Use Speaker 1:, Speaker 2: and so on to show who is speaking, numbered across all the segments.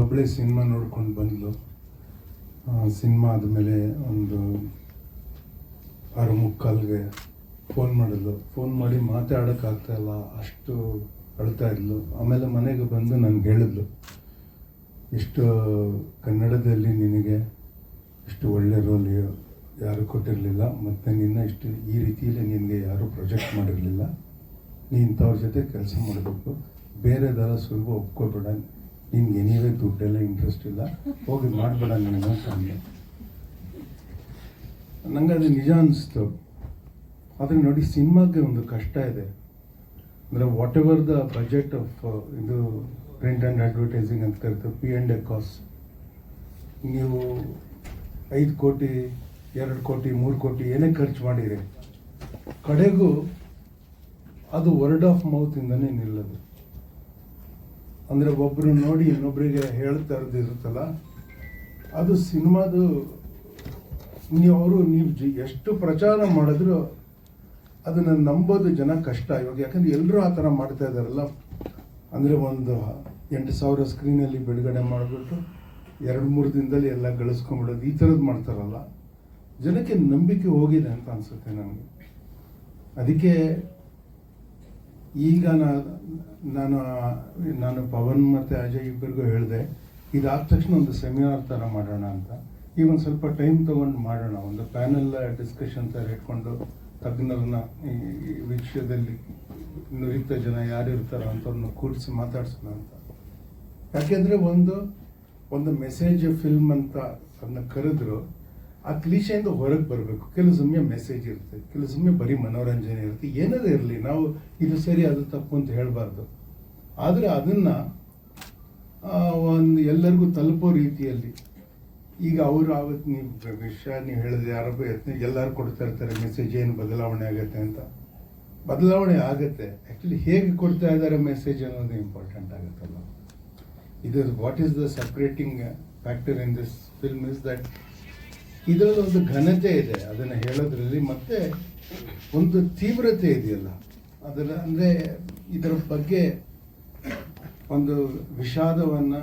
Speaker 1: ಒಬ್ಬಳೇ ಸಿನಿಮಾ ನೋಡ್ಕೊಂಡು ಬಂದ್ಲು. ಸಿನಿಮಾ ಆದಮೇಲೆ ಒಂದು ಆರು ಮುಕ್ಕಾಲ್ಗೆ ಫೋನ್ ಮಾಡಿದ್ಲು. ಫೋನ್ ಮಾಡಿ ಮಾತಾಡೋಕ್ಕಾಗ್ತಾ ಇಲ್ಲ, ಅಷ್ಟು ಅಳ್ತಾ ಇದ್ಲು. ಆಮೇಲೆ ಮನೆಗೆ ಬಂದು ನನಗೆ ಹೇಳಿದ್ಲು, ಇಷ್ಟು ಕನ್ನಡದಲ್ಲಿ ನಿನಗೆ ಇಷ್ಟು ಒಳ್ಳೆ ರೋಲ್ ಯಾರು ಕೊಟ್ಟಿರಲಿಲ್ಲ, ಮತ್ತು ನಿನ್ನ ಇಷ್ಟು ಈ ರೀತಿಯಲ್ಲಿ ನಿನಗೆ ಯಾರೂ ಪ್ರೊಜೆಕ್ಟ್ ಮಾಡಿರಲಿಲ್ಲ, ನೀ ಇಂಥವ್ರ ಜೊತೆ ಕೆಲಸ ಮಾಡಬೇಕು. ಬೇರೆದೆಲ್ಲ ಸುಲಭ ಒಪ್ಕೋಬೇಡ. ನಿನ್ಗೆ ಎನಿವೇ ದುಡ್ಡೆಲ್ಲ ಇಂಟ್ರೆಸ್ಟ್ ಇಲ್ಲ. ಹೋಗಿ ಮಾಡಬೇಡ ನೀನು ಅಂತ ಅಂದೆ. ನಂಗೆ ಅದು ನಿಜ ಅನಿಸ್ತು. ಆದರೆ ನೋಡಿ, ಸಿನಿಮಾಗೆ ಒಂದು ಕಷ್ಟ ಇದೆ. ಅಂದರೆ whatever the budget of ಇದು ಪ್ರಿಂಟ್ ಆ್ಯಂಡ್ ಅಡ್ವರ್ಟೈಸಿಂಗ್ ಅಂತ ಕರಿತೀವಿ ಪಿ ಆ್ಯಂಡ್ ಎ ಕಾಸ್ಟ್ ನೀವು ಐದು ಕೋಟಿ, ಎರಡು ಕೋಟಿ, ಮೂರು ಕೋಟಿ ಏನೇ ಖರ್ಚು ಮಾಡಿರಿ, ಕಡೆಗೂ ಅದು ವರ್ಡ್ ಆಫ್ ಮೌತಿಂದನೇ ನಿಲ್ಲದು. ಅಂದರೆ ಒಬ್ಬರು ನೋಡಿ ಇನ್ನೊಬ್ಬರಿಗೆ ಹೇಳ್ತಾ ಇರೋದು ಇರುತ್ತಲ್ಲ, ಅದು ಸಿನಿಮಾದು ನೀವು ಅವರು, ನೀವು ಎಷ್ಟು ಪ್ರಚಾರ ಮಾಡಿದ್ರು ಅದನ್ನು ನಂಬೋದು ಜನ ಕಷ್ಟ. ಇವಾಗ ಯಾಕಂದ್ರೆ ಎಲ್ಲರೂ ಆ ಥರ ಮಾಡ್ತಾ ಇದ್ದಾರಲ್ಲ. ಅಂದರೆ ಒಂದು ಎಂಟು ಸಾವಿರ ಸ್ಕ್ರೀನಲ್ಲಿ ಬಿಡುಗಡೆ ಮಾಡಿಬಿಟ್ಟು ಎರಡು ಮೂರು ದಿನದಲ್ಲಿ ಎಲ್ಲ ಗಳಿಸ್ಕೊಂಬಿಡೋದು ಈ ಥರದ್ದು ಮಾಡ್ತಾರಲ್ಲ. ಜನಕ್ಕೆ ನಂಬಿಕೆ ಹೋಗಿದೆ ಅಂತ ಅನಿಸುತ್ತೆ ನನಗೆ ಅದಕ್ಕೆ ಈಗ ನಾನು ನಾನು ಪವನ್ ಮತ್ತು ಅಜಯ್ ಇಬ್ಬರಿಗೂ ಹೇಳಿದೆ, ಇದಾದ ತಕ್ಷಣ ಒಂದು ಸೆಮಿನಾರ್ ಥರ ಮಾಡೋಣ ಅಂತ. ಈಗ ಒಂದು ಸ್ವಲ್ಪ ಟೈಮ್ ತೊಗೊಂಡು ಮಾಡೋಣ. ಒಂದು ಪ್ಯಾನೆಲ್ ಡಿಸ್ಕಷನ್ ಥರ ಇಟ್ಕೊಂಡು ತಜ್ಞರನ್ನ ಈ ವಿಷಯದಲ್ಲಿ ನುರಿತ ಜನ ಯಾರು ಇರ್ತಾರೋ ಅಂಥವ್ರನ್ನ ಕೂರಿಸಿ ಮಾತಾಡ್ಸೋಣ ಅಂತ. ಯಾಕೆಂದರೆ ಒಂದು ಒಂದು ಮೆಸೇಜ್ ಫಿಲ್ಮ್ ಅಂತ ಅದನ್ನ ಕರೆದ್ರು ಆ ಕ್ಲೀಶೆಯಿಂದ ಹೊರಗೆ ಬರಬೇಕು. ಕೆಲವು ಸಮಯ ಮೆಸೇಜ್ ಇರುತ್ತೆ, ಕೆಲವು ಸಮಯ ಬರೀ ಮನೋರಂಜನೆ ಇರುತ್ತೆ. ಏನಾದರೂ ಇರಲಿ, ನಾವು ಇದು ಸರಿ, ಅದು ತಪ್ಪು ಅಂತ ಹೇಳಬಾರ್ದು. ಆದರೆ ಅದನ್ನು ಒಂದು ಎಲ್ಲರಿಗೂ ತಲುಪೋ ರೀತಿಯಲ್ಲಿ, ಈಗ ಅವರು ಆವತ್ತು ನೀವು ವಿಷಯ ನೀವು ಹೇಳಿದ್ರೆ ಯಾರೊಬ್ಬ ಯತ್ನ, ಎಲ್ಲರೂ ಕೊಡ್ತಾ ಇರ್ತಾರೆ ಮೆಸೇಜ್ ಏನು ಬದಲಾವಣೆ ಆಗುತ್ತೆ ಅಂತ. ಬದಲಾವಣೆ ಆಗುತ್ತೆ. ಆ್ಯಕ್ಚುಲಿ ಹೇಗೆ ಕೊಡ್ತಾ ಇದ್ದಾರೆ ಮೆಸೇಜ್ ಅನ್ನೋದು ಇಂಪಾರ್ಟೆಂಟ್ ಆಗುತ್ತಲ್ಲ. ಇದು what is the separating factor in this film is that ಇದರಲ್ಲಿ ಒಂದು ಘನತೆ ಇದೆ, ಅದನ್ನು ಹೇಳೋದ್ರಲ್ಲಿ ಮತ್ತೆ ಒಂದು ತೀವ್ರತೆ ಇದೆಯಲ್ಲ ಅದರ ಅಂದರೆ ಇದರ ಬಗ್ಗೆ ಒಂದು ವಿಷಾದವನ್ನು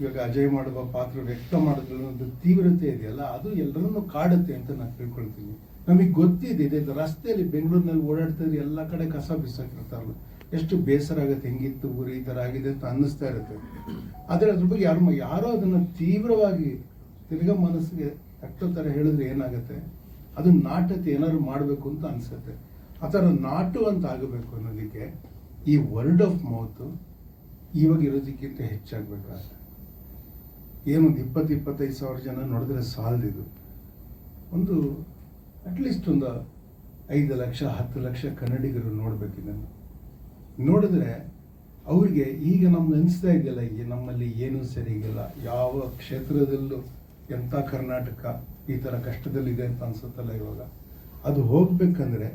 Speaker 1: ಇವಾಗ ಅಜಯ್ ಮಾಡುವ ಪಾತ್ರ ವ್ಯಕ್ತ ಮಾಡೋದ್ರಲ್ಲಿ ಒಂದು ತೀವ್ರತೆ ಇದೆಯಲ್ಲ, ಅದು ಎಲ್ಲರನ್ನೂ ಕಾಡುತ್ತೆ ಅಂತ ನಾನು ತಿಳ್ಕೊಳ್ತೀನಿ. ನಮಗೆ ಗೊತ್ತಿದೆ, ಇದೆ ರಸ್ತೆಯಲ್ಲಿ ಬೆಂಗಳೂರಿನಲ್ಲಿ ಓಡಾಡ್ತಾ ಇದ್ರೆ ಎಲ್ಲ ಕಡೆ ಕಸ ಬಿಸಾಕಿರ್ತಾರಲ್ಲ ಎಷ್ಟು ಬೇಸರ ಆಗುತ್ತೆ, ಹೆಂಗಿತ್ತು ಊರಿ, ಈ ಥರ ಆಗಿದೆ ಅಂತ ಅನ್ನಿಸ್ತಾ ಇರುತ್ತೆ. ಆದರೆ ಅದ್ರ ಬಗ್ಗೆ ಯಾರು ಯಾರೋ ಅದನ್ನು ತೀವ್ರವಾಗಿ ತಿರ್ಗ ಮನಸ್ಸಿಗೆ ತಟ್ಟೋ ಥರ ಹೇಳಿದ್ರೆ ಏನಾಗುತ್ತೆ? ಅದು ನಾಟತೆ ಏನಾದ್ರು ಮಾಡಬೇಕು ಅಂತ ಅನಿಸುತ್ತೆ. ಆ ಥರ ನಾಟು ಅಂತ ಆಗಬೇಕು ಅನ್ನೋದಕ್ಕೆ ಈ ವರ್ಡ್ ಆಫ್ ಮೌತ್ ಇವಾಗ ಇರೋದಕ್ಕಿಂತ ಹೆಚ್ಚಾಗಬೇಕಾಗುತ್ತೆ ಏನೊಂದು ಇಪ್ಪತ್ತು, ಇಪ್ಪತ್ತೈದು ಸಾವಿರ ಜನ ನೋಡಿದ್ರೆ ಸಾಲದಿದು ಒಂದು ಅಟ್ಲೀಸ್ಟ್ ಒಂದು ಐದು ಲಕ್ಷ, ಹತ್ತು ಲಕ್ಷ ಕನ್ನಡಿಗರು ನೋಡಬೇಕು ಇದನ್ನು. ನೋಡಿದ್ರೆ ಅವರಿಗೆ ಈಗ ನಮ್ಗೆ ಅನಿಸ್ತಾ ಇದೆಯಲ್ಲ ನಮ್ಮಲ್ಲಿ ಏನೂ ಸರಿಗಿಲ್ಲ ಯಾವ ಕ್ಷೇತ್ರದಲ್ಲೂ. ಎಂಥ ಕರ್ನಾಟಕ ಈ ಥರ ಕಷ್ಟದಲ್ಲಿದೆ ಅಂತ ಅನಿಸುತ್ತಲ್ಲ ಇವಾಗ? ಅದು ಹೋಗಬೇಕಂದ್ರೆ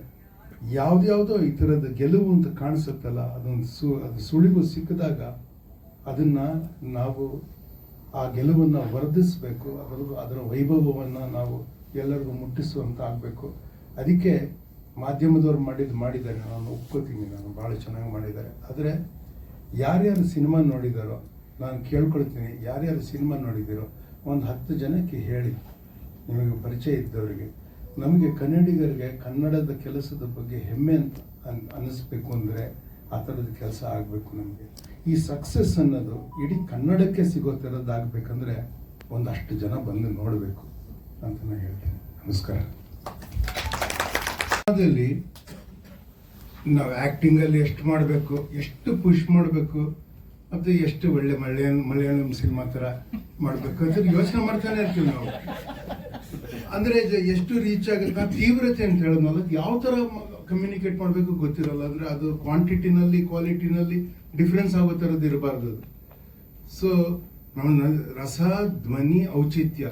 Speaker 1: ಯಾವುದ್ಯಾವುದೋ ಈ ಥರದ ಗೆಲುವು ಅಂತ ಕಾಣಿಸುತ್ತಲ್ಲ, ಅದೊಂದು ಸು, ಅದು ಸುಳಿವು ಸಿಕ್ಕಿದಾಗ ಅದನ್ನು ನಾವು ಆ ಗೆಲುವನ್ನು ವರ್ಧಿಸಬೇಕು, ಅದರ ಅದರ ವೈಭವವನ್ನು ನಾವು ಎಲ್ಲರಿಗೂ ಮುಟ್ಟಿಸುವಂತ ಆಗಬೇಕು. ಅದಕ್ಕೆ ಮಾಧ್ಯಮದವ್ರು ಮಾಡಿದ್ದು ಮಾಡಿದ್ದಾರೆ. ನಾನು ಒಪ್ಕೋತೀನಿ, ನಾನು ಭಾಳ ಚೆನ್ನಾಗಿ ಮಾಡಿದ್ದಾರೆ. ಆದರೆ ಯಾರ್ಯಾರು ಸಿನಿಮಾ ನೋಡಿದಾರೋ, ನಾನು ಕೇಳ್ಕೊಳ್ತೀನಿ, ಯಾರ್ಯಾರು ಸಿನಿಮಾ ನೋಡಿದ್ದೀರೋ ಒಂದು ಹತ್ತು ಜನಕ್ಕೆ ಹೇಳಿ, ನಿಮಗೆ ಪರಿಚಯ ಇದ್ದವರಿಗೆ, ನಮಗೆ ಕನ್ನಡಿಗರಿಗೆ ಕನ್ನಡದ ಕೆಲಸದ ಬಗ್ಗೆ ಹೆಮ್ಮೆ ಅಂತ ಅನ್ ಅನ್ನಿಸ್ಬೇಕು ಅಂದರೆ ಆ ಥರದ ಕೆಲಸ ಆಗಬೇಕು ನಮಗೆ. ಈ ಸಕ್ಸಸ್ ಅನ್ನೋದು ಇಡೀ ಕನ್ನಡಕ್ಕೆ ಸಿಗೋ ಥರದ್ದಾಗಬೇಕಂದ್ರೆ ಒಂದಷ್ಟು ಜನ ಬಂದು ನೋಡಬೇಕು ಅಂತ ನಾನು ಹೇಳ್ತೀನಿ. ನಮಸ್ಕಾರ. ನಾವು ಆ್ಯಕ್ಟಿಂಗಲ್ಲಿ ಎಷ್ಟು ಮಾಡಬೇಕು, ಎಷ್ಟು ಪುಷ್ ಮಾಡಬೇಕು ಮತ್ತು ಎಷ್ಟು ಒಳ್ಳೆ ಮಲಯಾಳಂ ಮಲಯಾಳಂ ಸಿನಿಮಾ ಥರ ಮಾಡಬೇಕು ಅಂತ ಯೋಚನೆ ಮಾಡ್ತಾನೆ ಇರ್ತೀವಿ ನಾವು. ಅಂದರೆ ಎಷ್ಟು ರೀಚ್ ಆಗುತ್ತೆ ತೀವ್ರತೆ ಅಂತ ಹೇಳೋದಲ್ಲ ಅದು ಯಾವ ಥರ ಕಮ್ಯುನಿಕೇಟ್ ಮಾಡಬೇಕು ಗೊತ್ತಿರಲ್ಲ, ಅಂದರೆ ಅದು ಕ್ವಾಂಟಿಟಿನಲ್ಲಿ ಕ್ವಾಲಿಟಿನಲ್ಲಿ ಡಿಫ್ರೆನ್ಸ್ ಆಗೋ ಥರದ್ದು ಇರಬಾರ್ದು ಅದು. ಸೊ ನಮ್ಮ ರಸ, ಧ್ವನಿ, ಔಚಿತ್ಯ,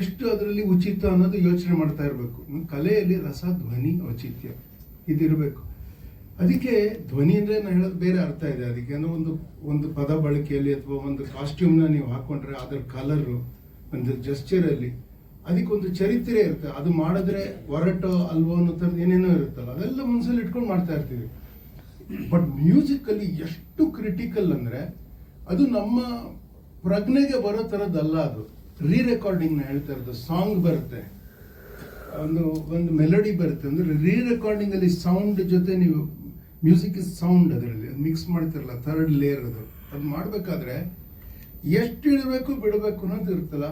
Speaker 1: ಎಷ್ಟು ಅದರಲ್ಲಿ ಉಚಿತ ಅನ್ನೋದು ಯೋಚನೆ ಮಾಡ್ತಾ ಇರಬೇಕು. ಕಲೆಯಲ್ಲಿ ರಸ, ಧ್ವನಿ, ಔಚಿತ್ಯ, ಇದಿರಬೇಕು. ಅದಕ್ಕೆ ಧ್ವನಿ ಅಂದರೆ ನಾನು ಹೇಳೋದು ಬೇರೆ ಅರ್ಥ ಇದೆ. ಅದಕ್ಕೆ ಅಂದ್ರೆ ಒಂದು ಒಂದು ಪದ ಬಳಕೆಯಲ್ಲಿ ಅಥವಾ ಒಂದು ಕಾಸ್ಟ್ಯೂಮ್ನ ನೀವು ಹಾಕೊಂಡ್ರೆ ಅದರ ಕಲರು ಒಂದು ಜಸ್ಚರಲ್ಲಿ ಅದಕ್ಕೊಂದು ಚರಿತ್ರೆ ಇರುತ್ತೆ. ಅದು ಮಾಡಿದ್ರೆ ಒರಟೋ ಅಲ್ವೋ ಅನ್ನೋ ಥರದ್ದು ಏನೇನೋ ಇರುತ್ತಲ್ಲ, ಅದೆಲ್ಲ ಮನಸ್ಸಲ್ಲಿ ಇಟ್ಕೊಂಡು ಮಾಡ್ತಾ ಇರ್ತೀವಿ. ಬಟ್ ಮ್ಯೂಸಿಕಲ್ಲಿ ಎಷ್ಟು ಕ್ರಿಟಿಕಲ್ ಅಂದರೆ ಅದು ನಮ್ಮ ಪ್ರಜ್ಞೆಗೆ ಬರೋ ಥರದ್ದಲ್ಲ ಅದು. ರೀ ರೆಕಾರ್ಡಿಂಗ್ ಹೇಳ್ತಾ ಇರೋದು ಸಾಂಗ್ ಬರುತ್ತೆ. ಒಂದು ಒಂದು ಮೆಲಡಿ ಬರುತ್ತೆ. ಅಂದ್ರೆ ರೀ ರೆಕಾರ್ಡಿಂಗ್ ಅಲ್ಲಿ ಸೌಂಡ್ ಜೊತೆ ನೀವು ಮ್ಯೂಸಿಕ್ ಇಸ್ ಸೌಂಡ್ ಅದರಲ್ಲಿ ಮಿಕ್ಸ್ ಮಾಡ್ತಿರಲ್ಲ ಥರ್ಡ್ ಲೇಯರ್ ಅದು. ಅದು ಮಾಡಬೇಕಾದ್ರೆ ಎಷ್ಟು ಇಡಬೇಕು ಬಿಡಬೇಕು ಅನ್ನೋದು ಇರುತ್ತಲ್ಲ.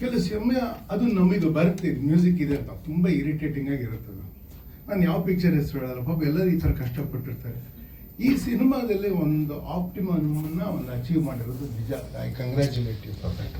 Speaker 1: ಕೆಲವು ಸಮಯ ಅದು ನಮಗೆ ಬರುತ್ತೆ ಮ್ಯೂಸಿಕ್ ಇದೆ ಅಂತ. ತುಂಬ ಇರಿಟೇಟಿಂಗ್ ಆಗಿರುತ್ತೆ ನಾನು ಯಾವ ಪಿಕ್ಚರ್ ಹೆಸರು ಹೇಳಲ್ಲ, ಪಾಪ ಎಲ್ಲರೂ ಈ ಥರ ಕಷ್ಟಪಟ್ಟಿರ್ತಾರೆ. ಈ ಸಿನಿಮಾದಲ್ಲಿ ಒಂದು ಆಪ್ಟಿಮನ್ನು ಒಂದು ಅಚೀವ್ ಮಾಡಿರೋದು ನಿಜ. I congratulate you for that